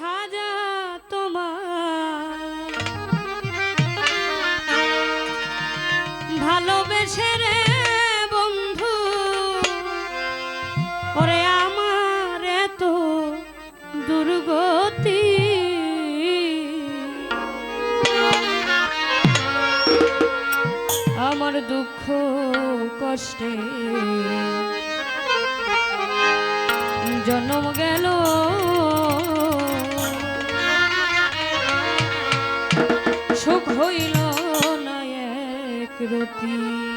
খাজা তোমার। রে বন্ধু দুর্গতি। আমার দুঃখ কষ্টে জন্ম গেল। প্রকৃতি